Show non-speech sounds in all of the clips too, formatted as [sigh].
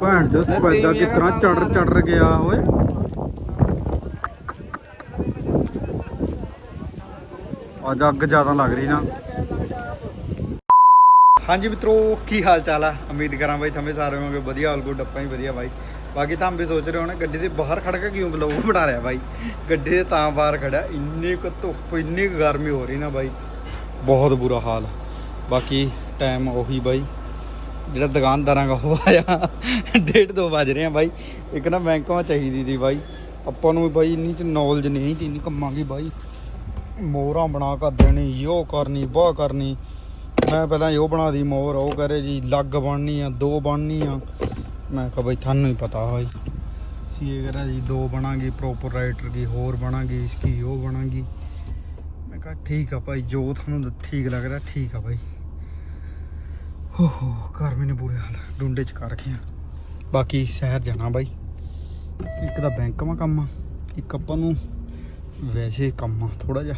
ਭੈਣ ਜੋ ਸਪੈਦਾ ਕਿਤਨਾ ਚੜ ਚੜ ਗਿਆ ਓਏ। ਅੱਜ ਅੱਗ ਜ਼ਿਆਦਾ ਲੱਗ ਰਹੀ ਨਾ। ਹਾਂਜੀ ਮਿੱਤਰੋ ਕੀ ਹਾਲ ਚਾਲ ਆ? ਉਮੀਦ ਕਰਾਂ ਬਾਈ ਤੁਮੇ ਸਾਰੇ ਹੋਵੋਗੇ ਵਧੀਆ ਆਲ ਗੁੱਡ ਆਪਾਂ ਹੀ ਵਧੀਆ ਬਾਈ। ਬਾਕੀ ਤਾਂ ਵੀ ਸੋਚ ਰਹੇ ਹੋਣੇ ਗੱਡੀ ਦੇ ਬਾਹਰ ਖੜ ਕੇ ਕਿਉਂ ਬਲੌਗ ਬਣਾ ਰਿਹਾ ਬਾਈ? ਗੱਡੀ ਦੇ ਤਾਂ ਬਾਹਰ ਖੜਾ ਇੰਨੀ ਕੁ ਧੁੱਪ ਇੰਨੀ ਕੁ ਗਰਮੀ ਹੋ ਰਹੀ ਨਾ ਬਾਈ। ਬਹੁਤ ਬੁਰਾ ਹਾਲ। ਬਾਕੀ ਟਾਈਮ ਉਹੀ ਬਾਈ। ਜਿਹੜਾ ਦੁਕਾਨਦਾਰਾਂ ਦਾ ਉਹ ਆਇਆ, ਡੇਢ ਦੋ ਵੱਜ ਰਹੇ ਆ ਬਾਈ। ਇੱਕ ਨਾ ਬੈਂਕਾਂ ਚਾਹੀਦੀ ਦੀ ਬਾਈ। ਆਪਾਂ ਨੂੰ ਬਾਈ ਇੰਨੀ ਚ ਨੌਲੇਜ ਨਹੀਂ ਤੀ ਇੰਨੀ ਕੰਮਾਂਗੀ ਬਾਈ। ਮੋਹਰਾਂ ਬਣਾ ਕੇ ਦੇਣੀ ਯੋ ਕਰਨੀ ਬਾਹ ਕਰਨੀ। ਮੈਂ ਪਹਿਲਾਂ ਇਹੋ ਬਣਾ ਦੀ ਮੋਹਰ, ਉਹ ਕਰੇ ਜੀ, ਲੱਗ ਬਣਨੀ ਆ, ਦੋ ਬਣਨੀ ਆ। ਮੈਂ ਕਿਹਾ ਬਾਈ ਤੁਹਾਨੂੰ ਹੀ ਪਤਾ ਹੋਈ ਸੀ ਇਹ ਕਰਾ ਜੀ, ਦੋ ਬਣਾਂਗੀ ਪ੍ਰੋਪਰ ਰਾਈਟਰ ਦੀ ਹੋਰ ਬਣਾਂਗੀ ਇਸकी ਉਹ ਬਣਾਂਗੀ। ਮੈਂ ਕਿਹਾ ਠੀਕ ਆ ਭਾਈ, ਜੋ ਤੁਹਾਨੂੰ ਠੀਕ ਲੱਗ ਰਿਹਾ, ਠੀਕ ਆ ਭਾਈ ਹੋ ਹੋ ਘਰ ਮੈਨੇ ਬੁਰੇ ਹਾਲ ਡੁੰਡੇ ਚ ਕਰ ਰੱਖਿਆ ਬਾਕੀ ਸ਼ਹਿਰ ਜਾਣਾ ਬਾਈ। ਇੱਕ ਤਾਂ ਬੈਂਕ ਮਾ ਕੰਮ ਆ ਇੱਕ ਆਪਾਂ ਨੂੰ ਵੈਸੇ ਕੰਮ ਆ ਥੋੜਾ ਜਿਹਾ।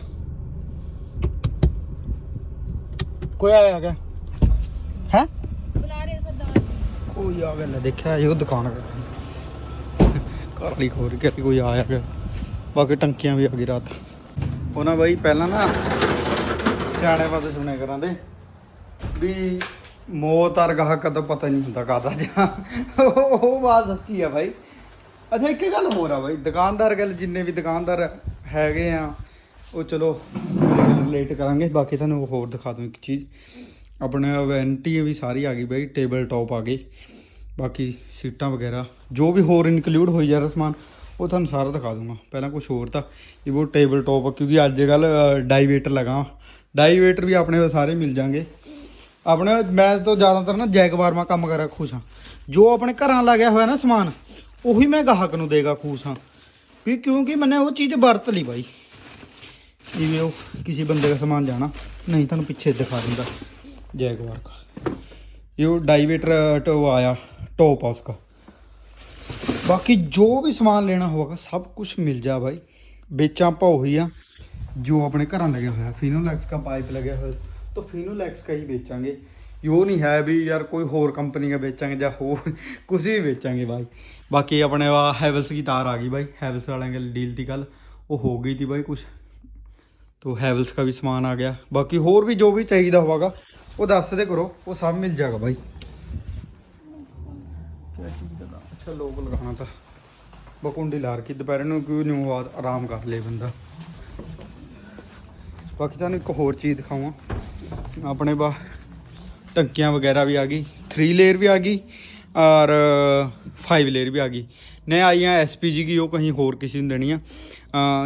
ਕੋਈ ਆਇਆ ਹੈਗਾ? ਹੈ? ਬੁਲਾ ਰਹੇ ਸਰਦਾਰ ਜੀ। ਕੋਈ ਆ ਗਿਆ ਲੈ ਦੇਖਿਆ ਇਹ ਦੁਕਾਨ ਘਰ ਵਾਲੀ ਖੋਰ ਕੇ ਕੋਈ ਆਇਆ ਹੈਗਾ। ਬਾਕੀ ਟੰਕੀਆਂ ਵੀ ਆ ਗਈ ਰਾਤ। ਉਹਨਾਂ ਬਾਈ ਪਹਿਲਾਂ ਨਾ ਸਿਆਣੇ ਬਾਤ ਸੁਣਿਆ ਕਰਾਂਦੇ ਵੀ ਮੌਤ ਅਰ ਗਾਹਕ ਦਾ ਪਤਾ ਨਹੀਂ ਹੁੰਦਾ ਕਾਦਾ ਜਾਂ ਉਹ ਉਹ ਬਾਤ ਸੱਚੀ ਆ ਬਾਈ। ਅੱਛਾ, ਇੱਕ ਗੱਲ ਹੋਰ ਆ ਬਾਈ, ਦੁਕਾਨਦਾਰ ਗੱਲ ਜਿੰਨੇ ਵੀ ਦੁਕਾਨਦਾਰ ਹੈਗੇ ਆ, ਉਹ ਚਲੋ ਰਿਲੇਟ ਕਰਾਂਗੇ। ਬਾਕੀ ਤੁਹਾਨੂੰ ਹੋਰ ਦਿਖਾ ਦੂੰ ਇੱਕ ਚੀਜ਼। ਆਪਣੇ ਵੈਂਟੀ ਵੀ ਸਾਰੀ ਆ ਗਈ ਬਾਈ ਟੇਬਲ ਟਾਪ ਆ ਗਈ ਬਾਕੀ ਸੀਟਾਂ ਵਗੈਰਾ, ਜੋ ਵੀ ਹੋਰ ਇਨਕਲੂਡ ਹੋਈ ਜਾ ਰਿਹਾ ਸਮਾਨ, ਉਹ ਤੁਹਾਨੂੰ ਸਾਰਾ ਦਿਖਾ ਦੂੰਗਾ। ਪਹਿਲਾਂ ਕੁਝ ਹੋਰ ਤਾਂ, ਇਹ ਉਹ ਟੇਬਲ ਟਾਪ ਕਿਉਂਕਿ ਅੱਜ ਕੱਲ ਡਾਈਵੇਟਰ ਲਗਾ ਡਾਈਵੇਟਰ ਵੀ ਆਪਣੇ ਸਾਰੇ ਮਿਲ ਜਾਣਗੇ। ਆਪਣੇ ਮੈਂ ਤੋਂ ਜ਼ਿਆਦਾਤਰ ਨਾ ਜੈਗਵਾਰ ਮਾ ਕੰਮ ਕਰਾ ਖੂਸਾਂ ਜੋ ਆਪਣੇ ਘਰਾਂ ਲੱਗਿਆ ਹੋਇਆ ਨਾ ਸਮਾਨ, ਉਹੀ ਮੈਂ ਗਾਹਕ ਨੂੰ ਦੇਗਾ ਖੂਸ਼ ਹਾਂ। ਵੀ ਕਿਉਂਕਿ ਮੈਨੇ ਉਹ ਚੀਜ਼ ਵਰਤ ਲਈ ਬਾਈ। ਜਿਵੇਂ ਉਹ ਕਿਸੇ ਬੰਦੇ ਦਾ ਸਮਾਨ ਜਾਣਾ, ਨਹੀਂ ਤੁਹਾਨੂੰ ਪਿੱਛੇ ਦਿਖਾ ਦਿੰਦਾ ਜੈਗਵਾਰ ਦਾ ਇਹ ਡਾਈਵੇਟਰ ਟੋ ਆਇਆ, ਟੋਪ ਆ ਉਸਕਾ। ਬਾਕੀ ਜੋ ਵੀ ਸਮਾਨ ਲੈਣਾ ਹੋਗਾ ਸਭ ਕੁਝ ਮਿਲ ਜਾ ਬਾਈ। ਵੇਚਾਂ ਭਾ ਉਹੀ ਆ, ਜੋ ਆਪਣੇ ਘਰਾਂ ਲੱਗਿਆ ਹੋਇਆ, ਫੀਨੋਲੈਕਸ ਦਾ ਪਾਈਪ ਲੱਗਿਆ ਹੋਇਆ। ਤੋਂ ਫਿਨੋਲੈਕਸ ਕਾ ਹੀ ਵੇਚਾਂਗੇ। ਯੋ ਨਹੀਂ ਹੈ ਵੀ ਯਾਰ ਕੋਈ ਹੋਰ ਕੰਪਨੀ ਦਾ ਵੇਚਾਂਗੇ ਜਾਂ ਹੋਰ [laughs] ਕੁਝ ਵੀ ਵੇਚਾਂਗੇ ਬਾਈ। ਬਾਕੀ ਆਪਣੇ ਆ ਹੈਵਲਸ ਦੀ ਤਾਰ ਆ ਗਈ ਬਾਈ। ਹੈਵਲਸ ਵਾਲਿਆਂ ਨਾਲ ਡੀਲ ਦੀ ਗੱਲ, ਉਹ ਹੋ ਗਈ ਦੀ ਬਾਈ ਕੁਝ ਤੋ ਹੈਵਲਸ ਦਾ ਵੀ ਸਮਾਨ ਆ ਗਿਆ। ਬਾਕੀ ਹੋਰ ਵੀ ਜੋ ਵੀ ਚਾਹੀਦਾ ਹੋਵਾਗਾ, ਉਹ ਦੱਸ ਦੇ ਕਰੋ, ਉਹ ਸਭ ਮਿਲ ਜਾਗਾ ਬਾਈ। ਅੱਛਾ, ਲੋਕ ਲਗਾਉਣਾ ਤਾਂ। ਬਕੁੰਡੀ ਲਾਰ ਕੇ, ਦੁਪਹਿਰ ਨੂੰ ਕਿਉਂ ਨਿਊ ਆਰਾਮ ਕਰ ਲੇ ਬੰਦਾ। ਬਾਕੀ ਤੁਹਾਨੂੰ ਇੱਕ ਹੋਰ ਚੀਜ਼ ਦਿਖਾਵਾਂ। ਆਪਣੇ ਬਾ ਟੰਕੀਆਂ ਵਗੈਰਾ ਵੀ ਆ ਗਈ 3 ਲੇਅਰ ਵੀ ਆ ਗਈ ਔਰ 5 ਲੇਅਰ ਵੀ ਆ ਗਈ। ਨੇ ਆਈਆਂ ਐਸਪੀਜੀ ਕੀ, ਉਹ ਕਹੀਂ ਹੋਰ ਕਿਸੇ ਨੂੰ ਦੇਣੀਆਂ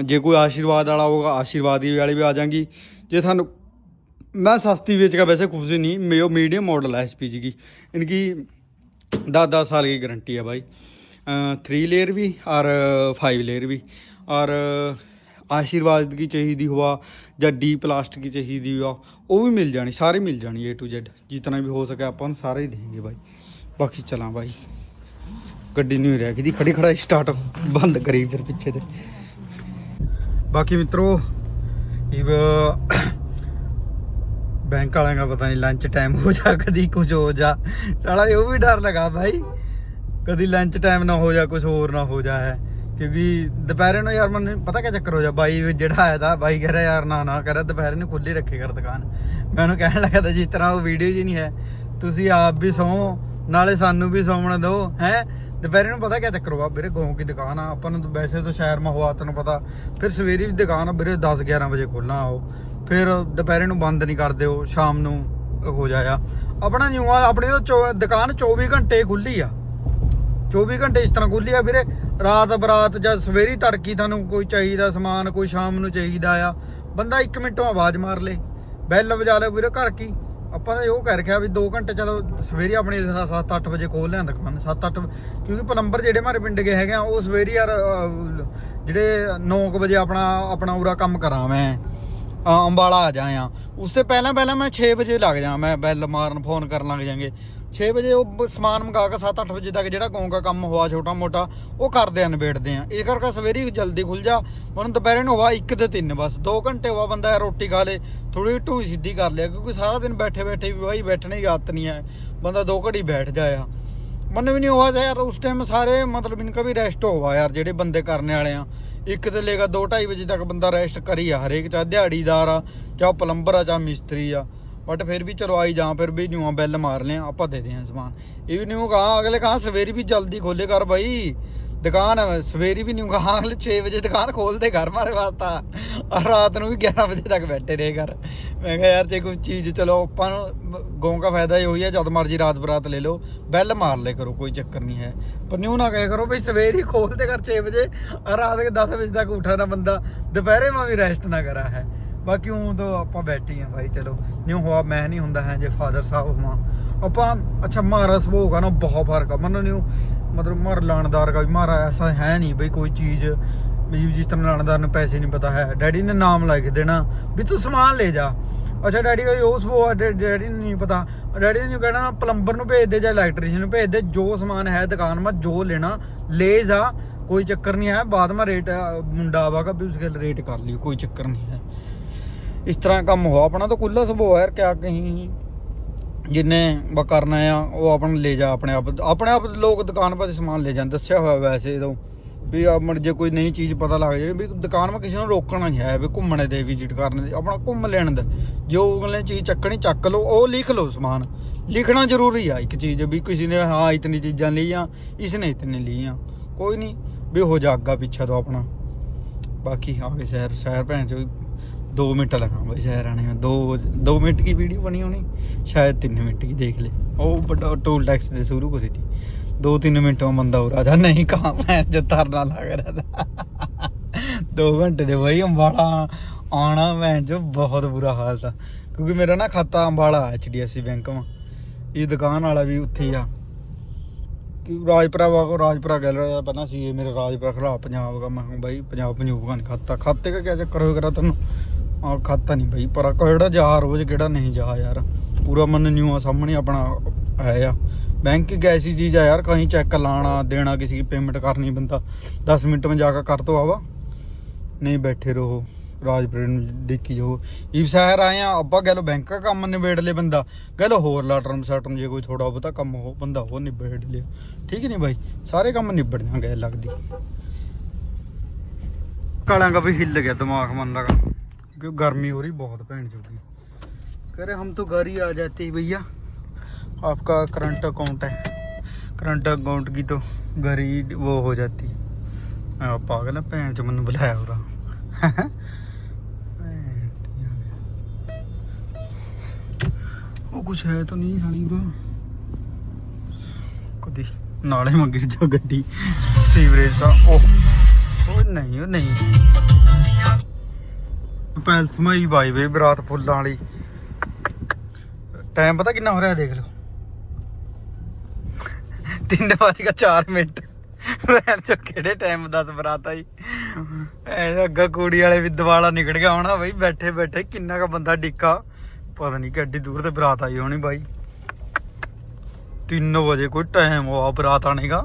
ਜੇ ਕੋਈ ਆਸ਼ੀਰਵਾਦ ਵਾਲਾ ਹੋਗਾ ਆਸ਼ੀਰਵਾਦੀ ਵਾਲੀ ਵੀ ਆ ਜਾਗੀ। ਜੇ ਤੁਹਾਨੂੰ, ਮੈਂ ਸਸਤੀ ਵੇਚ ਕੇ ਵੈਸੇ ਖੁਸ਼ ਨਹੀਂ ਮੇਓ ਮੀਡੀਅਮ ਮਾਡਲ ਹੈ ਐਸਪੀਜੀ ਕੀ। ਇਨਕੀ 10-10 ਸਾਲ ਦੀ ਗਾਰੰਟੀ ਹੈ ਬਾਈ। 3 ਲੇਅਰ ਵੀ ਔਰ 5 ਲੇਅਰ ਵੀ ਔਰ लेयर भी और आशीर्वाद की चाहिए हुआ या डी प्लास्टिक की चाहिए हुआ वो भी मिल जानी सारे मिल जानी ए टू जेड जितना भी हो सके अपन सारे ही देंगे भाई बाकी चला भाई ਗੱਡੀ ਨਹੀਂ ਰਹਿ ਗਈ ਦੀ ਖੜੀ ਖੜਾ ਸਟਾਰਟ ਬੰਦ ਕਰੀ ਫਿਰ ਪਿੱਛੇ ਤੇ ਬਾਕੀ ਮਿੱਤਰੋ ਇਹ बैंक वाले का पता नहीं लंच टाइम हो जा कभी कुछ हो जा साला ये भी डर लगा भाई कभी लंच टाइम ना हो जा कुछ और ना हो जाए ਕਿਉਂਕਿ ਦੁਪਹਿਰੇ ਨੂੰ ਯਾਰ ਮੈਨੂੰ ਪਤਾ ਕਿਆ ਚੱਕਰ ਹੋ ਜਾ ਬਾਈ ਜਿਹੜਾ ਆਇਆ ਤਾਂ, ਬਾਈ ਕਹਿ ਰਿਹਾ ਯਾਰ ਨਾ ਨਾ ਕਹਿ ਰਿਹਾ, ਦੁਪਹਿਰੇ ਨੂੰ ਖੁੱਲੀ ਰੱਖੇ ਕਰ ਦੁਕਾਨ। ਮੈਂ ਉਹਨੂੰ ਕਹਿਣ ਲੱਗਾ ਤਾਂ ਜਿਸ ਤਰ੍ਹਾਂ ਉਹ ਵੀਡੀਓ ਜੀ ਨਹੀਂ ਹੈ। ਤੁਸੀਂ ਆਪ ਵੀ ਸੌ, ਨਾਲੇ ਸਾਨੂੰ ਵੀ ਸੌਣ ਦਿਓ ਹੈ? ਦੁਪਹਿਰੇ ਨੂੰ ਪਤਾ ਕਿਆ ਚੱਕਰ ਹੋਗਾ ਵੀਰੇ ਗੋਂ ਕੀ ਦੁਕਾਨ ਆ, ਆਪਾਂ ਨੂੰ ਵੈਸੇ ਤਾਂ ਸ਼ਹਿਰ ਮਾਹੌਲ ਹੋਆ ਤੈਨੂੰ ਪਤਾ। ਫਿਰ ਸਵੇਰੀ ਵੀ ਦੁਕਾਨ ਆ, ਵੀਰੇ 10 11 ਵਜੇ ਖੋਲਣਾ ਉਹ। ਫਿਰ ਦੁਪਹਿਰੇ ਨੂੰ ਬੰਦ ਨਹੀਂ ਕਰਦੇ ਉਹ, ਸ਼ਾਮ ਨੂੰ ਹੋ ਜਾਇਆ। ਆਪਣਾ ਨਿਊ ਆ, ਆਪਣੀ ਤਾਂ ਦੁਕਾਨ 24 ਘੰਟੇ ਖੁੱਲੀ ਆ। 24 ਘੰਟੇ ਇਸ ਤਰ੍ਹਾਂ ਖੁੱਲੀ ਆ ਵੀਰੇ। ਰਾਤ ਬਰਾਤ ਜਾਂ ਸਵੇਰੀ ਤੜਕੀ ਤੁਹਾਨੂੰ ਕੋਈ ਚਾਹੀਦਾ ਸਮਾਨ ਕੋਈ ਸ਼ਾਮ ਨੂੰ ਚਾਹੀਦਾ ਆ। ਬੰਦਾ 1 ਮਿੰਟੋਂ ਆਵਾਜ਼ ਮਾਰ ਲੇ। ਬੈਲ ਵਜਾ ਲੈ ਵੀਰੇ ਘਰ ਕੀ। ਆਪਾਂ ਤਾਂ ਉਹ ਕਹਿ ਰੱਖਿਆ ਵੀ 2 ਘੰਟੇ ਚਲੋ ਸਵੇਰੇ ਆਪਣੇ 7-8 ਵਜੇ ਖੋਲ ਲਿਆਂ ਦੁਕਾਨ 7-8 ਕਿਉਂਕਿ ਪਲੰਬਰ ਜਿਹੜੇ ਮਾਰੇ ਪਿੰਡ ਗਏ ਹੈਗੇ ਆ ਉਹ ਸਵੇਰੇ ਯਾਰ ਅਹ, ਜਿਹੜੇ 9 ਵਜੇ ਆਪਣਾ ਆਪਣਾ ਉਰਾ ਕੰਮ ਕਰਾਂ ਮੈਂ। ਅੰਬਾਲਾ ਆ ਜਾਇਆ। ਉਸ ਤੋਂ ਪਹਿਲਾਂ ਪਹਿਲਾਂ ਮੈਂ 6 ਵਜੇ ਲੱਗ ਜਾ ਮੈਂ ਬੈਲ ਮਾਰਨ ਫੋਨ ਕਰਨ ਲੱਗ ਜਾਂਗੇ। 6 ਵਜੇ ਉਹ ਸਮਾਨ ਮੰਗਾ ਕੇ 7-8 ਵਜੇ ਤੱਕ ਜਿਹੜਾ ਗੋਂ ਦਾ ਕੰਮ ਹੋਆ ਛੋਟਾ ਮੋਟਾ, ਉਹ ਕਰਦੇ ਆ, ਨਿਬੇੜਦੇ ਆ। ਇਹ ਕਰਕੇ ਸਵੇਰੇ ਹੀ ਜਲਦੀ ਖੁੱਲ ਜਾ। ਹੁਣ ਦੁਪਹਿਰੇ ਨੂੰ ਹੋਆ 1 ਤੇ 3 ਬਸ। 2 ਘੰਟੇ ਹੋਆ ਬੰਦਾ ਰੋਟੀ ਖਾ ਲੇ ਥੋੜੀ ਢੂਈ ਸਿੱਧੀ ਕਰ ਲਿਆ, ਕਿਉਂਕਿ ਸਾਰਾ ਦਿਨ ਬੈਠੇ ਬੈਠੇ ਵੀ ਬਾਈ ਬੈਠਣੇ ਦੀ ਆਦਤ ਨਹੀਂ ਹੈ। ਬੰਦਾ 2 ਘੜੀ ਬੈਠ ਜਾਇਆ ਮੈਨੂੰ ਵੀ ਨਹੀਂ ਹੋਇਆ ਯਾਰ, ਉਸ ਟਾਈਮ ਸਾਰੇ ਮਤਲਬ ਇਨਕਾ ਵੀ ਰੈਸਟ ਹੋਵਾ ਯਾਰ, ਜਿਹੜੇ ਬੰਦੇ ਕਰਨੇ ਵਾਲੇ ਆ। ਇੱਕ ਤੇ ਲੇਗਾ 2:30 ਵਜੇ ਤੱਕ ਬੰਦਾ ਰੈਸਟ ਕਰੀ ਆ, ਹਰੇਕ ਚਾਹ ਦਿਹਾੜੀਦਾਰ ਆ, ਚਾਹ ਪਲੰਬਰ ਆ, ਚਾਹ ਮਿਸਤਰੀ ਆ। ਬਟ ਫਿਰ ਵੀ ਚਲੋ ਆਈ ਜਾਂ ਫਿਰ ਵੀ ਨਿਊਆਂ ਬੈਲ ਮਾਰ ਲਿਆ ਆਪਾਂ ਦੇ ਦੇ ਸਮਾਨ। ਇਹ ਵੀ ਨਿਊ ਕਹਾ ਅਗਲੇ ਕਹਾ ਸਵੇਰੀ ਵੀ ਜਲਦੀ ਖੋਲੇ ਕਰ ਬਾਈ। ਦੁਕਾਨ ਹੈ, ਸਵੇਰੀ ਵੀ ਨਿਊ ਕਹਾ ਅਗਲੇ 6 ਵਜੇ ਦੁਕਾਨ ਖੋਲਦੇ ਘਰ ਮਾਰੇ ਵਾਸਤਾ। ਔਰ ਰਾਤ ਨੂੰ ਵੀ 11 ਵਜੇ ਤੱਕ ਬੈਠੇ ਰਹੇ ਕਰ ਮੈਂ ਕਿਹਾ ਯਾਰ ਜੇ ਕੋਈ ਚੀਜ਼ ਚਲੋ ਆਪਾਂ ਨੂੰ ਗੋਂ ਦਾ ਫਾਇਦਾ ਇਹ ਹੋਈ ਹੈ ਜਦ ਮਰਜ਼ੀ ਰਾਤ ਬਰਾਤ ਲੈ ਲਓ। ਬੈਲ ਮਾਰ ਲੈ ਕਰੋ ਕੋਈ ਚੱਕਰ ਨਹੀਂ ਹੈ। ਪਰ ਨਿਊ ਨਾ ਕਹੇ ਕਰੋ ਬਈ ਸਵੇਰ ਹੀ ਖੋਲਦੇ ਕਰ 6 ਵਜੇ ਔਰ ਰਾਤ ਦੇ 10 ਵਜੇ ਤੱਕ ਉਠਾ ਨਾ ਬੰਦਾ। ਦੁਪਹਿਰੇ ਮੈਂ ਵੀ ਰੈਸਟ ਨਾ ਕਰਾ ਹੈ। ਬਾਕੀ ਉਹ ਤਾਂ ਆਪਾਂ ਬੈਠੇ ਹਾਂ ਭਾਈ ਚਲੋ। ਨਿਊ ਹੋਆ, ਮੈਂ ਨਹੀਂ ਹੁੰਦਾ ਹੈ ਜੇ ਫਾਦਰ ਸਾਹਿਬ ਹੋਵਾਂ। ਆਪਾਂ, ਅੱਛਾ, ਮਾਰਾ ਸੁਭਾਅ ਹੋਗਾ ਨਾ, ਬਹੁਤ ਫ਼ਰਕ ਆ। ਮੈਨੂੰ ਨਿਊ ਮਤਲਬ ਮਾਰ ਲਾਣਦਾਰ ਦਾ ਵੀ, ਮਾਰਾ ਐਸਾ ਹੈ ਨਹੀਂ ਬਈ ਕੋਈ ਚੀਜ਼, ਵੀ ਜਿਸ ਤਰ੍ਹਾਂ ਲਾਣਦਾਰ ਨੂੰ ਪੈਸੇ ਨਹੀਂ ਪਤਾ ਹੈ। ਡੈਡੀ ਨੇ ਨਾਮ ਲਿਖ ਦੇਣਾ, ਵੀ ਤੂੰ ਸਮਾਨ ਲੈ ਜਾ। ਅੱਛਾ, ਡੈਡੀ ਦਾ ਉਹ ਸੁਭਾਅ ਡੈਡੀ ਨੂੰ ਨਹੀਂ ਪਤਾ। ਡੈਡੀ ਨੇ ਕਹਿਣਾ ਪਲੰਬਰ ਨੂੰ ਭੇਜ ਦੇ ਜਾਂ ਇਲੈਕਟ੍ਰੀਸ਼ੀਅਨ ਨੂੰ ਭੇਜ ਦੇ, ਜੋ ਸਮਾਨ ਹੈ ਦੁਕਾਨ ਮਾ, ਜੋ ਲੈਣਾ, ਲੈ ਜਾ। ਕੋਈ ਚੱਕਰ ਨਹੀਂ ਹੈ, ਬਾਅਦ ਮਾ ਰੇਟ ਮੁੰਡਾ ਆਵਾਗਾ ਵੀ ਉਸਕੇ ਰੇਟ ਕਰ ਲਿਓ, ਕੋਈ ਚੱਕਰ ਨਹੀਂ ਹੈ। ਇਸ ਤਰ੍ਹਾਂ ਕੰਮ ਹੋਆ ਆਪਣਾ ਤਾਂ ਕੁੱਲਾ ਸੁਭਾਅ ਹੈ ਯਾਰ ਕਿਆ ਕਹੀਂ ਜਿੰਨੇ ਬ ਕਰਨਾ ਆ, ਉਹ ਆਪਣ ਲੈ ਜਾ, ਆਪਣੇ ਆਪ ਆਪਣੇ ਆਪ ਲੋਕ ਦੁਕਾਨ 'ਤੇ ਸਮਾਨ ਲੈ ਜਾਂਦੇ, ਦੱਸਿਆ ਹੋਇਆ ਵੈਸੇ ਤੋਂ। ਵੀ ਆਪਣ ਜੇ ਕੋਈ ਨਈ ਚੀਜ਼ ਪਤਾ ਲੱਗ ਜਾਏ ਵੀ ਦੁਕਾਨ 'ਤੇ ਕਿਸੇ ਨੂੰ ਰੋਕਣਾ ਨਹੀਂ ਹੈ, ਵੀ ਘੁੰਮਣੇ ਦੇ ਵਿਜ਼ਿਟ ਕਰਨ ਦੇ, ਆਪਣਾ ਘੁੰਮ ਲੈਣ ਦਾ। ਜੋ ਅਗਲੇ ਚੀਜ਼ ਚੱਕਣੀ, ਚੱਕ ਲਓ, ਉਹ ਲਿਖ ਲਓ ਸਮਾਨ। ਲਿਖਣਾ ਜ਼ਰੂਰੀ ਆ ਇੱਕ ਚੀਜ਼, ਵੀ ਕਿਸੇ ਨੇ ਹਾਂ ਇਤਨੀ ਚੀਜ਼ਾਂ ਲਈਆਂ ਇਸ ਨੇ ਇਤਨੇ ਲਈਆਂ। ਕੋਈ ਨਹੀਂ ਵੀ ਹੋ ਜਾ ਅੱਗਾ ਪਿੱਛਾ ਤੋਂ ਆਪਣਾ। ਬਾਕੀ ਆ ਗਏ ਸ਼ਹਿਰ ਸ਼ਹਿਰ ਭੈਣ ਚੋ 2 ਮਿੰਟ ਲਗਾ ਬਈ ਸ਼ਹਿਰ ਆਣੇ में दो दो मिनट की वीडियो बनी होनी शायद तीन मिनट की देख ले वो बड़ा टोल टैक्स से शुरू करी थी दो तीन मिनट में बंदा हो रहा था नहीं कहाँ मैं जो धरना लग रहा था दो घंटे दे भाई अम्बाड़ा आना मैं जो बहुत बुरा हाल था क्योंकि मेरा ना खाता Ambala H D F C bank में ये दुकान वाला भी उत्थे ही आ ਕਿ ਰਾਜਪੁਰਾ ਵਾ ਰਾਜਪੁਰਾ ਗੱਲ ਰਿਹਾ ਪਹਿਲਾਂ ਸੀ ਇਹ ਮੇਰੇ ਰਾਜਪੁਰਾ ਖਿਲਾਫ ਪੰਜਾਬ ਦਾ ਮੈਂ ਕਿਹਾ ਬਾਈ ਪੰਜਾਬ ਪੰਜੂਬ ਦਾ ਨਹੀਂ ਖਾਤਾ ਖਾਤੇ ਦਾ ਕਿਆ ਚੱਕਰ ਹੋਇਆ ਕਰਾ ਤੈਨੂੰ ਆ ਖਾਤਾ ਨਹੀਂ ਬਈ, ਪਰ ਕਿਹੜਾ ਜਾ ਰੋਜ਼ ਕਿਹੜਾ ਨਹੀਂ ਜਾ ਯਾਰ। ਪੂਰਾ ਮਨ ਨਿਊ ਆ, ਸਾਹਮਣੇ ਆਪਣਾ ਹੈ ਆ। ਬੈਂਕ ਇੱਕ ਐਸੀ ਚੀਜ਼ ਆ ਯਾਰ, ਕਹੀਂ ਚੈੱਕ ਲਾਣਾ, ਦੇਣਾ ਕਿਸੇ ਦੀ ਪੇਮੈਂਟ ਕਰਨੀ ਬੰਦਾ। 10 ਮਿੰਟ ਵਿੱਚ ਜਾ ਕੇ ਕਰ ਤੋ ਆਵਾ ਨਹੀਂ ਬੈਠੇ ਰਹੋ, ਰਾਜਪ੍ਰੀਤ ਡਿੱਕੀ ਜੋ ਇਹ ਸ਼ਹਿਰ ਆਏ ਅੱਬਾ ਗੱਲ ਬੈਂਕ ਕੰਮ ਨਿਬੇੜ ਲੈ ਬੰਦਾ। ਗੱਲ ਹੋਰ ਲਾਟਰਮ ਸਟਰਮ ਜੇ ਕੋਈ ਥੋੜਾ ਬਹੁਤਾ ਕੰਮ ਹੋ, ਬੰਦਾ ਹੋ ਨਿਬੇੜ ਲਿਆ ਠੀਕ ਨਹੀਂ ਬਾਈ? ਸਾਰੇ ਕੰਮ ਨਿਬੜ ਜਾਣਗੇ ਲੱਗਦੀ। ਕਾਲਾਂ ਦਾ ਵੀ ਹਿੱਲ ਗਿਆ ਦਿਮਾਗ ਮਨ ਲਗਾ। क्योंकि गर्मी हो रही बहुत भैन चुकी कह रहे हम तो घर ही आ जाते भैया आपका करंट अकाउंट है करंट अकाउंट की तो घर ही वो हो जाती है पागल है भैन चो मैं बुलाया हो रहा वो कुछ है तो नहीं सही उरा ਕਦੀ ਨਾਲੇ ਮੰਗਰ ਜਾ ਗੱਡੀ। का ओ, ਉਹ। नहीं ਨਹੀਂ ਉਹ ਪੈਲਸ ਬਾਈ ਵੇ ਬਰਾਤ ਫੁੱਲਾਂ ਵਾਲੀ। ਟਾਈਮ ਪਤਾ ਕਿੰਨਾ ਹੋ ਰਿਹਾ ਦੇਖ ਲਓ। 3 ਵਜੇ ਕਾ 4 ਮਿੰਟ। ਮੈਂ ਚੋ ਕਿਹੜੇ ਟਾਈਮ ਦੱਸ ਬਰਾਤ ਆਈ ਐ ਅੱਗਾ ਕੁੜੀ ਵਾਲੇ ਵੀ ਦਿਵਾਲਾ ਨਿਕਲ ਗਿਆ ਹੋਣਾ ਬਈ, ਬੈਠੇ ਬੈਠੇ ਕਿੰਨਾ ਕ ਬੰਦਾ ਡਿੱਕਾ। ਪਤਾ ਨਹੀਂ ਕਿੱਡੀ ਦੂਰ ਤੇ ਬਰਾਤ ਆਈ ਹੋਣੀ ਬਾਈ। 3 ਵਜੇ ਕੋਈ ਟਾਈਮ ਹੋਆ ਬਰਾਤ ਆਣੇ ਦਾ।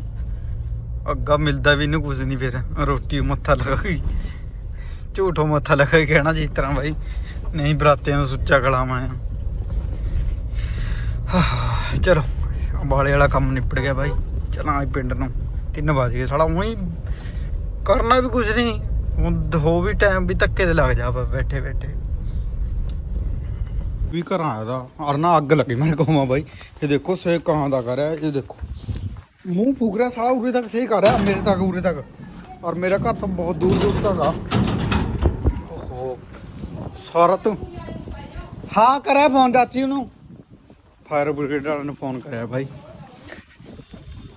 ਅੱਗਾ ਮਿਲਦਾ ਵੀ ਨਹੀਂ ਕੁਝ ਨਹੀਂ ਫਿਰ, ਰੋਟੀ ਮੱਥਾ ਲਗਾ ਗਈ। ਝੂਠੋ ਮੱਥਾ ਲਗਾ ਕੇ ਕਹਿਣਾ ਜਿਸ ਤਰ੍ਹਾਂ ਬਾਈ। ਨਹੀਂ, ਬਰਾਤਿਆਂ ਨੂੰ ਸੁੱਚਾ ਕਲਾਵਾਂ ਆ। ਚਲੋ, ਅੰਬਾਲੇ ਵਾਲਾ ਕੰਮ ਨਿਪਟ ਗਿਆ ਬਾਈ। ਚਲਾਂ ਅੱਜ ਪਿੰਡ ਨੂੰ। 3 ਵਜ ਗਏ ਸਾਲਾ, ਉਹੀ ਕਰਨਾ ਵੀ ਕੁਝ ਨਹੀਂ। ਹੁਣ ਹੋ ਵੀ ਟਾਈਮ ਵੀ ਧੱਕੇ ਤੇ ਲੱਗ ਜਾ ਬੈਠੇ ਬੈਠੇ। ਵੀ ਘਰਾਂ ਦਾ, ਔਰ ਅੱਗ ਲੱਗੀ ਮੇਰੇ ਕੋਮਾ ਬਾਈ। ਇਹ ਦੇਖੋ, ਸੇ ਕਾਂ ਦਾ ਕਰ ਰਿਹਾ ਇਹ ਦੇਖੋ। ਮੂੰਹ ਫੂਕ ਰਿਹਾ ਸਾਲਾ, ਉਰੇ ਤੱਕ ਸੇ ਕਰ ਰਿਹਾ, ਮੇਰੇ ਤੱਕ, ਉਰੇ ਤੱਕ। ਔਰ ਮੇਰਾ ਘਰ ਤਾਂ ਬਹੁਤ ਦੂਰ ਦੂਰ ਤੱਕ ਆ। ਸਾਰਾ ਤੂੰ। ਹਾਂ, ਕਰਿਆ ਫੋਨ ਚਾਚੀ ਉਹਨੂੰ। ਫਾਇਰ ਬ੍ਰਿਗੇਡ ਵਾਲਿਆਂ ਨੂੰ ਫੋਨ ਕਰਿਆ ਭਾਈ।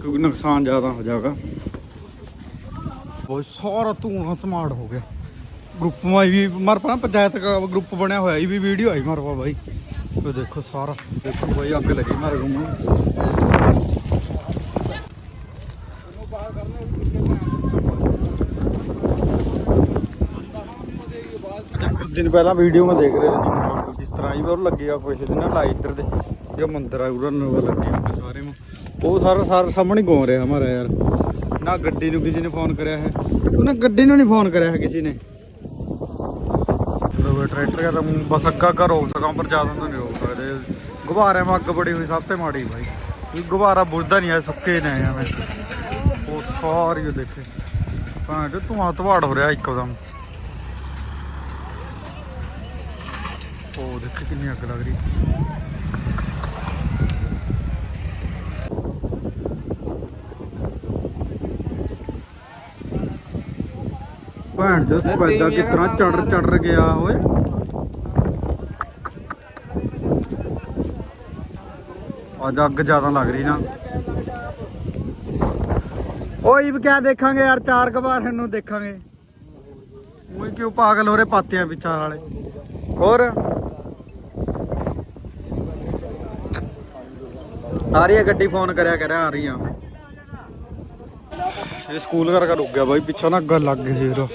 ਕਿਉਂਕਿ ਨੁਕਸਾਨ ਜ਼ਿਆਦਾ ਹੋ ਜਾਏਗਾ। ਬਹੁਤ ਸਾਰਾ ਧੂਆਂ ਧਮਾੜ ਹੋ ਗਿਆ। ਗਰੁੱਪ ਮਾ ਵੀ, ਮਰ ਪੰਚਾਇਤ ਦਾ ਗਰੁੱਪ ਬਣਿਆ ਹੋਇਆ ਇਹ ਵੀ ਵੀਡੀਓ ਆਈ ਮਰਵਾ ਬਾਈ। ਉਹ ਦੇਖੋ ਸਾਰਾ। ਦੇਖੋ ਬਾਈ, ਅੱਗ ਲੱਗੀ ਮਾਰੇ ਨੂੰ। ਦਿਨ ਪਹਿਲਾਂ ਵੀਡੀਓ ਮੈਂ ਦੇਖ ਰਿਹਾ ਸੀ। ਜਿਸ ਤਰ੍ਹਾਂ ਹੀ ਉਹ ਲੱਗਿਆ ਕੁਛ ਦਿਨ ਨਾ ਲਾਈ ਇੱਧਰ ਦੇ ਇਹ ਮੰਦਿਰ ਆ ਉਰਨ ਨੂੰ ਲੱਗੇ ਸਾਰੇ ਨੂੰ। ਉਹ ਸਾਰਾ ਸਾਰਾ ਸਾਹਮਣੇ ਗਾਉ ਰਿਹਾ ਹਮਾਰਾ ਯਾਰ। ਨਾ ਗੱਡੀ ਨੂੰ ਕਿਸੇ ਨੇ ਫੋਨ ਕਰਿਆ ਹੈ। ਉਹਨੇ ਗੱਡੀ ਨੂੰ ਨਹੀਂ ਫੋਨ ਕਰਿਆ ਹੈ ਕਿਸੇ ਨੇ। ਲੋ ਟਰੈਕਟਰ ਦਾ ਤਾਂ ਬਸ ਅੱਗਾ ਕਰ ਰੋਕ ਸਕਾਂ, ਪਰ ਜ਼ਿਆਦਾ ਤਾਂ ਨਹੀਂ ਰੋਕ ਸਕਦੇ। ਗੁਬਾਰਿਆਂ में ਅੱਗ ਬੜੀ ਹੋਈ, ਸਭ ਤੇ ਮਾੜੀ ਭਾਈ ਇਹ ਗੁਬਾਰਾ ਬੁਝਦਾ ਨਹੀਂ ਆ ਸੁੱਕੇ ਨੇ ਐਵੇਂ ਉਹ ਸਾਰੀ ਉਹ ਦੇਖੇ। ਭਾਂ ਜੋ ਧੂਆਂ ਧਵਾੜ ਹੋ ਰਿਹਾ ਇੱਕਦਮ ਉਹ ਦੇਖੇ ਕਿੰਨੀ ਅੱਗ ਲੱਗ ਰਹੀ। ਭੈਣ ਜੋ ਸਪੈਦਾ ਕਿਤਨਾ ਚੜ ਚੜ ਗਿਆ ਓਏ। ਅੱਜ ਅੱਗ ਜ਼ਿਆਦਾ ਲੱਗ ਰਹੀ ਨਾ। ਓਏ ਵੀ ਕਿਆ ਦੇਖਾਂਗੇ ਯਾਰ ਚਾਰ ਕਬਾਰ ਨੂੰ ਦੇਖਾਂਗੇ। ਉਹੀ ਕਿਉਂ ਪਾਗਲ ਹੋ ਰਹੇ ਪਾਤਿਆਂ ਵਿਚਾਰ ਵਾਲੇ। ਹੋਰ? ਆ ਰਹੀ ਹੈ ਗੱਡੀ ਫੋਨ ਕਰਿਆ ਕਰਿਆ ਆ ਰਹੀ ਆ। ਇਹ ਸਕੂਲ ਘਰ ਰੁਕ ਗਿਆ ਬਾਈ, ਪਿੱਛੋਂ ਨਾ ਅੱਗ ਲੱਗ ਗਈ ਫੇਰ।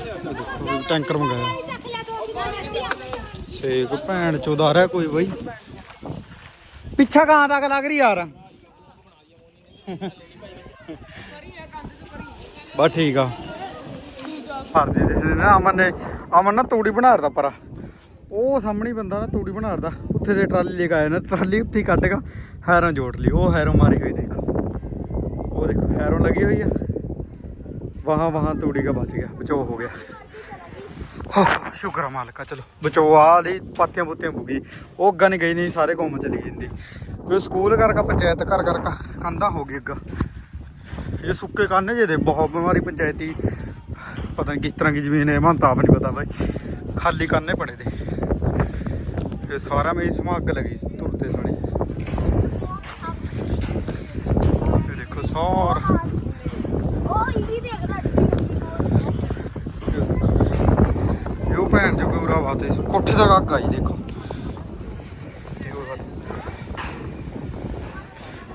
ਟੈਂਕਰ ਮੰਗਾਇਆ। ਸੇਕ ਭੈਣ ਚੋਦਾ ਰਿਹਾ ਕੋਈ ਬਾਈ? ਪਿੱਛਾ ਕਾਂ ਤੱਕ ਲੱਗ ਰਹੀ ਯਾਰ। ਬਸ ਠੀਕ ਆ। ਫਰਦੇ ਦੇ ਨਾ ਅਮਨ ਨੇ, ਅਮਨ ਨਾ ਤੂੜੀ ਬਣਾਰਦਾ ਪਰਾ। ਉਹ ਸਾਹਮਣੇ ਬੰਦਾ ਨਾ ਤੂੜੀ ਬਣਾਰਦਾ ਉੱਥੇ ਦੇ ਟਰਾਲੀ ਲੈ ਕੇ ਆਇਆ ਨਾ, ਟਰਾਲੀ ਉੱਥੇ ਹੀ ਕੱਢ ਕੇ ਹੈਰੋਂ ਜੋੜ ਲਈ ਉਹ ਹੈਰੋਂ ਮਾਰੀ ਹੋਈ ਦੇਖੋ। ਉਹ ਦੇਖੋ ਹੈਰੋਂ ਲੱਗੀ ਹੋਈ ਆ। ਵਾਹਾਂ ਵਾਹਾਂ ਤੂੜੀ ਦਾ ਬਚ ਗਿਆ ਬਚੋ ਹੋ ਗਿਆ। ਹੋ, ਸ਼ੁਕਰ ਆ ਮਾਲਕਾ ਚਲੋ ਬਚੋ ਆ ਲਈ ਪਾਤੀਆਂ ਪੁੱਤਿਆਂ ਪੁੱਗੀ ਉਹ ਅੱਗਾ ਨਹੀਂ ਗਈ ਨਹੀਂ ਸਾਰੇ ਗੁੰਮ ਚਲੀ ਜਾਂਦੀ। ਕੋਈ ਸਕੂਲ ਕਰਕੇ ਪੰਚਾਇਤ ਘਰ ਕਰਕੇ ਕੰਧਾਂ ਹੋ ਗਈ ਅੱਗਾ। ਇਹ ਸੁੱਕੇ ਕੰਨ ਜੇ ਦੇ ਬਹੁਤ ਬਿਮਾਰੀ ਪੰਚਾਇਤੀ। ਪਤਾ ਨਹੀਂ ਕਿਸ ਤਰ੍ਹਾਂ ਦੀ ਜ਼ਮੀਨ ਹੈ ਮੈਨੂੰ ਤਾਂ ਆਪ ਨਹੀਂ ਪਤਾ ਬਾਈ। ਖਾਲੀ ਕੰਨੇ ਪੜੇ ਦੇ। ਇਹ ਸਾਰਾ ਮੇਰੀ ਸਮਾ ਅੱਗ ਲੱਗੀ ਤੁਰਤੇ ਸਾੜੀ ਇਹ ਦੇਖੋ ਸਾਰਾ ਉਹ ਇਹਦੀ ਦੇਖਦਾ ਇਹ ਭੈਣ ਜੋ ਬੁਰਾ ਬਾਤ ਹੈ ਕੋਠੇ ਦਾ ਅੱਗ ਆਈ ਦੇਖੋ।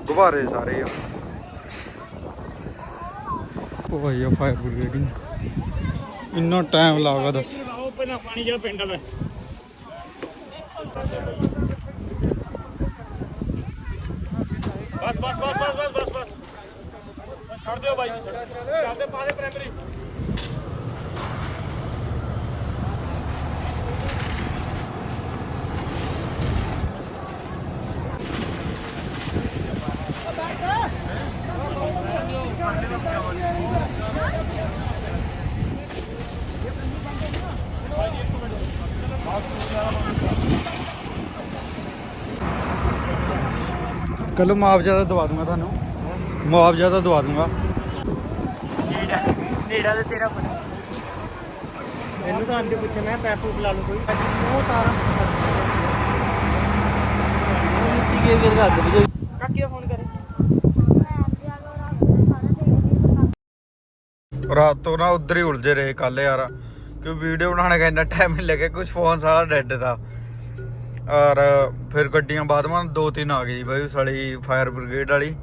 ਗੁਬਾਰੇ ਸਾਰੇ ਆ। ਉਹ ਭਾਈ ਆ ਫਾਇਰ ਬ੍ਰਿਗੇਡਿੰਗ ਇੰਨਾ ਟਾਈਮ ਲਾਗਾ ਦੱਸ। ਪਹਿਲਾਂ ਪਾਣੀ ਜਿਹੜਾ ਪਿੰਡ ਦਾ ਬਸ ਬਸ ਬਸ ਬਸ ਬਸ ਬਸ ਬਸ। ਛੱਡ ਦਿਓ ਬਾਈ। ਚੱਲਦੇ ਪਾਦੇ ਪ੍ਰਾਇਮਰੀ ਕੱਲ ਮੁਆਵਜ਼ਾ ਦਾ ਦਵਾ ਦੂੰਗਾ ਤੁਹਾਨੂੰ। ਮੁਆਵਜ਼ਾ ਦਾ ਦਵਾ ਦੂੰਗਾ। ਨੇੜਾ ਤੇ ਤੇਰਾ ਪਤਾ ਮੈਨੂੰ ਤਾਂ ਅੰਡੇ ਪੁੱਛਿਆ ਮੈਂ ਪੈਪੂ ਬੁਲਾ ਲੂ ਕੋਈ। ਉਹ ਤਾਰਾ ਕੀ ਕੇ ਕਰ ਅੱਗ ਬੁਝਾਈ ਕਾਕੀ ਦਾ ਫੋਨ ਕਰੇ। ਰਾਤ ਤੋਂ ਨਾ ਉਧਰ ਹੀ ਉਲਝੇ ਰਹੇ ਕੱਲ ਯਾਰ ਕਿ ਵੀਡੀਓ ਬਣਾਉਣੇ ਦਾ ਇੰਨਾ ਟਾਈਮ ਨਹੀਂ ਲੱਗਿਆ ਕੁਝ ਫੋਨ ਸਾਰਾ ਡੈਡ ਦਾ। ਔਰ ਫਿਰ ਗੱਡੀਆਂ ਬਾਅਦ ਵਿੱਚ ਦੋ ਤਿੰਨ ਆ ਗਈ ਬਾਈ ਸਾਲੀ ਫਾਇਰ ਬ੍ਰਿਗੇਡ ਵਾਲੀ।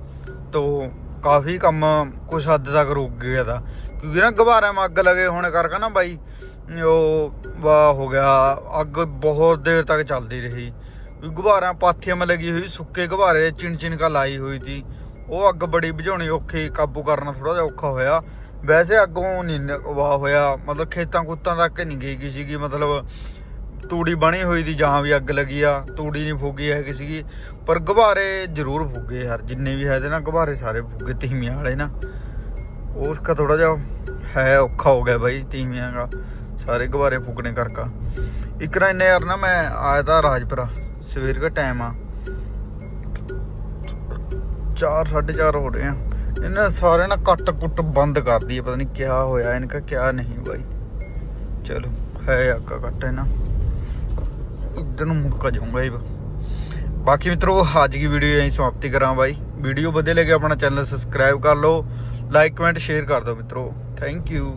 ਤੋਂ ਕਾਫੀ ਕੰਮ ਕੁਛ ਹੱਦ ਤੱਕ ਰੁਕ ਗਿਆ ਦਾ ਕਿਉਂਕਿ ਨਾ ਗੁਬਾਰਿਆਂ ਮਾ ਅੱਗ ਲਗੇ ਹੋਣ ਕਰਕੇ ਨਾ ਬਾਈ, ਉਹ ਵਾ ਹੋ ਗਿਆ, ਅੱਗ ਬਹੁਤ ਦੇਰ ਤੱਕ ਚੱਲਦੀ ਰਹੀ। ਵੀ ਗੁਬਾਰਿਆਂ ਪਾਥੀਆਂ ਮੇ ਲੱਗੀ ਹੋਈ, ਸੁੱਕੇ ਗੁਬਾਰੇ ਚਿਣ ਚਿਣ ਕਾ ਲਾਈ ਹੋਈ ਸੀ ਉਹ ਅੱਗ ਬੜੀ ਬੁਝਾਉਣੀ ਔਖੀ, ਕਾਬੂ ਕਰਨਾ ਥੋੜਾ ਜਿਹਾ ਔਖਾ ਹੋਇਆ। ਵੈਸੇ ਅੱਗੋਂ ਨਹੀਂ ਨ- ਵਾਹ ਹੋਇਆ, ਮਤਲਬ ਖੇਤਾਂ ਕੁੱਤਾਂ ਤੱਕ ਨਹੀਂ ਗਈ ਗਈ ਸੀਗੀ ਮਤਲਬ ਤੂੜੀ ਬਣੀ ਹੋਈ ਦੀ ਜਾਂ ਵੀ ਅੱਗ ਲੱਗੀ ਆ, ਤੂੜੀ ਨਹੀਂ ਫੂਗੀ ਹੈ ਕਿਸੇ ਦੀ ਪਰ ਗੁਬਾਰੇ ਜ਼ਰੂਰ ਫੂਗੇ ਯਾਰ, ਜਿੰਨੇ ਵੀ ਹੈ ਤੇ ਨਾ, ਗੁਬਾਰੇ ਸਾਰੇ ਫੂਗੇ ਤੀਮੀਆਂ ਵਾਲੇ ਨਾ। ਉਸ ਕਾ ਥੋੜਾ ਜਿਹਾ ਹੈ, ਔਖਾ ਹੋ ਗਿਆ ਬਾਈ ਤੀਮੀਆਂ ਦਾ, ਸਾਰੇ ਗੁਬਾਰੇ ਫੁੱਕਣੇ ਕਰਕਾ ਇੱਕ ਨਾ ਇੰਨੇ ਯਾਰ ਨਾ ਮੈਂ ਆਇਆ ਤਾਂ ਰਾਜਪੁਰਾ, ਸਵੇਰ ਦਾ ਟਾਈਮ ਆ। 4 4:30 ਹੋ ਰਹੇ ਆ। ਇਹਨਾਂ ਸਾਰੇ ਨਾ ਕੱਟ ਕੁੱਟ ਬੰਦ ਕਰ ਦਈਏ, ਪਤਾ ਨਹੀਂ ਕਿਆ ਹੋਇਆ ਇਨਕਾ ਕਿਆ ਨਹੀਂ ਬਾਈ। ਚਲੋ, ਹੈ ਆਕਾ ਕੱਟ ਹੈ ਨਾ ਇੱਧਰ ਨੂੰ ਮੁੱਕਾ ਜਾਊਂਗਾ ਇਹ ਬਾਕੀ ਮਿੱਤਰੋ, ਅੱਜ ਦੀ ਵੀਡੀਓ ਐਂ ਸਮਾਪਤੀ ਕਰਾਂ ਬਾਈ। ਵੀਡੀਓ ਵਧੀਆ ਲੱਗੇ ਆਪਣਾ ਚੈਨਲ ਸਬਸਕ੍ਰਾਈਬ ਕਰ ਲਓ ਲਾਈਕ ਕਮੈਂਟ ਸ਼ੇਅਰ ਕਰ ਦਿਓ ਮਿੱਤਰੋ। Thank you